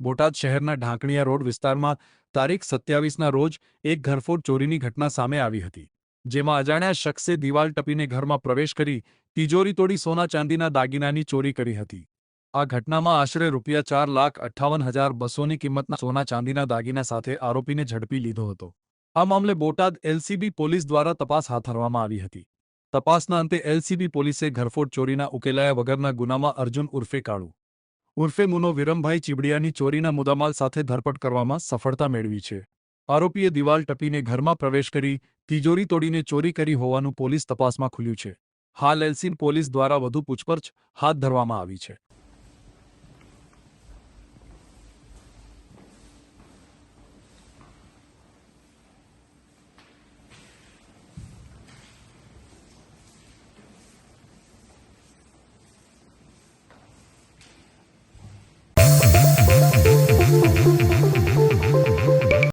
બોટાદ શહેરના ઢાંકણિયા રોડ વિસ્તારમાં તારીખ સત્યાવીસના રોજ એક ઘરફોડ ચોરીની ઘટના સામે આવી હતી, જેમાં અજાણ્યા શખ્સે દિવાલ ટપીને ઘરમાં પ્રવેશ કરી તિજોરી તોડી સોના ચાંદીના દાગીનાની ચોરી કરી હતી. આ ઘટનામાં આશરે રૂપિયા ચાર લાખ અઠ્ઠાવન હજાર બસોની કિંમતના સોના ચાંદીના દાગીના સાથે આરોપીને ઝડપી લીધો હતો. આ મામલે બોટાદ એલસીબી પોલીસ દ્વારા તપાસ હાથ ધરવામાં આવી હતી. તપાસના અંતે એલસીબી પોલીસે ઘરફોડ ચોરીના ઉકેલાયા વગરના ગુનામાં અર્જુન ઉર્ફે કાળુ ઉર્ફે મુનો વિરમભાઈ ચીબડિયાની ચોરીના મુદ્દામાલ સાથે ધરપકડ કરવામાં સફળતા મેળવી છે. આરોપીએ દિવાલ ટપીને ઘરમાં પ્રવેશ કરી, તિજોરી તોડીને ચોરી કરી હોવાનું પોલીસ તપાસમાં ખુલ્યું છે. હાલ એલસીન પોલીસ દ્વારા વધુ પૂછપરછ હાથ ધરવામાં આવી છે.